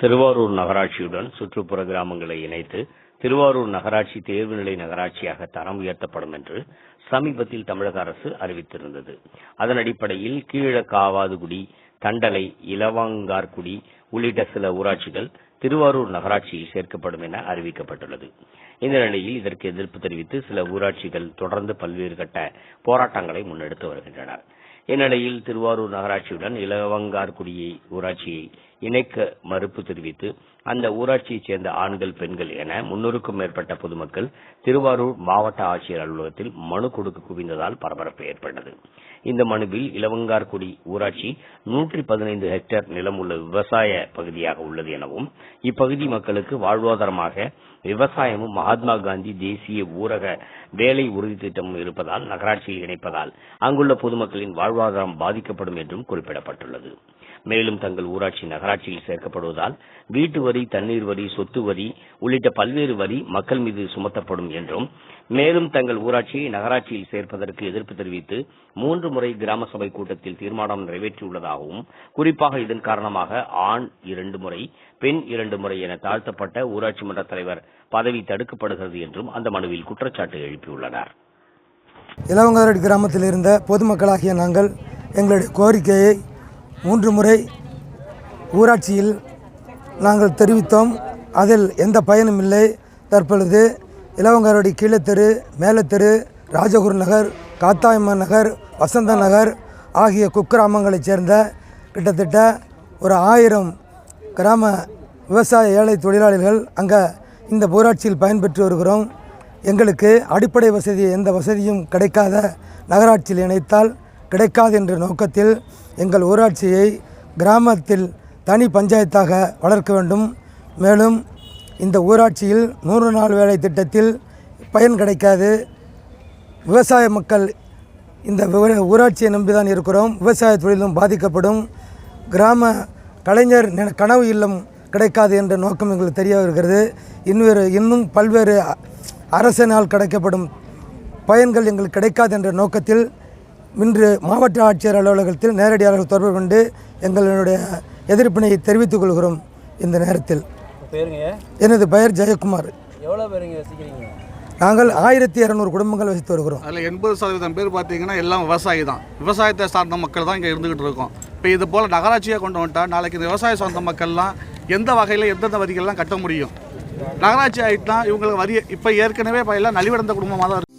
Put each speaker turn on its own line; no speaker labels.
திருவாரூர் நகராட்சியுடன் சுற்றுப்புற கிராமங்களை இணைத்து திருவாரூர் நகராட்சி தேர்வுநிலை நகராட்சியாக தரம் உயர்த்தப்படும் என்று சமீபத்தில் தமிழக அரசு அறிவித்திருந்தது. அதன் அடிப்படையில் கீழக்காவாதுகுடி தண்டலை இலவாங்கார்குடி உள்ளிட்ட சில ஊராட்சிகள் திருவாரூர் நகராட்சியில் சேர்க்கப்படும் என அறிவிக்கப்பட்டுள்ளது. இந்த நிலையில் இதற்கு எதிர்ப்பு தெரிவித்து சில ஊராட்சிகள் தொடர்ந்து பல்வேறு கட்ட போராட்டங்களை முன்னெடுத்து வருகின்றனர். இந்நிலையில் திருவாரூர் நகராட்சியுடன் இலவங்கார்குடியை ஊராட்சியை இணைக்க மறுப்பு தெரிவித்து அந்த ஊராட்சியைச் சேர்ந்த ஆண்கள் பெண்கள் என முன்னூறுக்கும் மேற்பட்ட பொதுமக்கள் திருவாரூர் மாவட்ட ஆட்சியர் அலுவலகத்தில் மனு கொடுக்க குவிந்ததால் பரபரப்பு ஏற்பட்டது. இந்த மனுவில் இலவங்கார்குடி ஊராட்சி நூற்றி பதினைந்து ஹெக்டேர் நிலம் உள்ள விவசாய பகுதியாக உள்ளது எனவும் இப்பகுதி மக்களுக்கு வாழ்வாதாரமாக விவசாயமும் மகாத்மா காந்தி தேசிய ஊரக வேலை உறுதி திட்டமும் இருப்பதால் நகராட்சியில் இணைப்பதால் அங்குள்ள பொதுமக்களின் வாழ்வாதாரம் பாதிக்கப்படும் என்றும் குறிப்பிடப்பட்டுள்ளது. மேலும் தங்கள் ஊராட்சி நகராட்சியில் சேர்க்கப்படுவதால் வீட்டு வரி தண்ணீர் வரி சொத்து வரி உள்ளிட்ட பல்வேறு வரி மக்கள் மீது சுமத்தப்படும் என்றும் மேலும் தங்கள் ஊராட்சியை நகராட்சியில் சேர்ப்பதற்கு எதிர்ப்பு தெரிவித்து மூன்று முறை கிராம சபை கூட்டத்தில் தீர்மானம் நிறைவேற்றியுள்ளதாகவும் குறிப்பாக இதன் காரணமாக ஆண் இரண்டு முறை பெண் இரண்டு முறை என தாழ்த்தப்பட்ட ஊராட்சி மன்ற தலைவர் பதவி தடுக்கப்படுகிறது என்றும் அந்த மனுவில் குற்றச்சாட்டு எழுப்பியுள்ளனர்.
இளவங்காரடி கிராமத்தில் இருந்த பொதுமக்களாகிய நாங்கள் எங்களுடைய கோரிக்கையை மூன்று முறை ஊராட்சியில் நாங்கள் தெரிவித்தோம். அதில் எந்த பயனும் இல்லை. தற்பொழுது இளவங்காரடி கீழத்தெரு மேலத்தெரு ராஜகுரு நகர் காத்தாயம்மன் நகர் வசந்த நகர் ஆகிய குக்கிராமங்களைச் சேர்ந்த கிட்டத்தட்ட ஒரு ஆயிரம் கிராம விவசாய ஏழை தொழிலாளிகள் அங்கே இந்த ஊராட்சியில் பயன்பெற்று வருகிறோம். எங்களுக்கு அடிப்படை வசதி எந்த வசதியும் கிடைக்காத நகராட்சியில் இணைத்தால் கிடைக்காது என்ற நோக்கத்தில் எங்கள் ஊராட்சியை கிராமத்தில் தனி பஞ்சாயத்தாக வளர்க்க வேண்டும். மேலும் இந்த ஊராட்சியில் நூறு நாள் வேலை திட்டத்தில் பயன் கிடைக்காது. விவசாய மக்கள் இந்த விவ- ஊராட்சியை நம்பிதான் இருக்கிறோம். விவசாய தொழிலும் பாதிக்கப்படும். கிராம கலைஞர் கனவு இல்லம் கிடைக்காது என்ற நோக்கம் எங்களுக்கு தெரிய வருகிறது. இன்னொரு இன்னும் பல்வேறு அரசனால் அரசினால் கிடைக்கப்படும் பயன்கள் எங்களுக்கு கிடைக்காது என்ற நோக்கத்தில் இன்று மாவட்ட ஆட்சியர் அலுவலகத்தில் நேரடியாக தொடர்பு கொண்டு எங்களுடைய எதிர்ப்பினை தெரிவித்துக் கொள்கிறோம் இந்த நேரத்தில்.
பேருங்க?
எனது பெயர் ஜெயக்குமார்.
எவ்வளோ பேருங்க வசிக்கிறீங்க?
நாங்கள் ஆயிரத்தி இரநூறு குடும்பங்கள் வசித்து வருகிறோம்.
அதில் எண்பது சதவீதம் பேர் பார்த்தீங்கன்னா எல்லாம் விவசாயி தான். விவசாயத்தை சார்ந்த மக்கள் தான் இங்கே இருந்துகிட்டு இருக்கோம். இப்போ இது போல் நகராட்சியாக கொண்டு வந்துட்டா நாளைக்கு இந்த விவசாய சார்ந்த மக்கள்லாம் எந்த வகையில் எந்தெந்த வரிகள்லாம் கட்ட முடியும்? நகராட்சி ஆகிட்டுனா இவங்களுக்கு வரி இப்போ ஏற்கனவே இப்போ எல்லாம் நலிவடைந்த குடும்பமாக தான் இருக்கு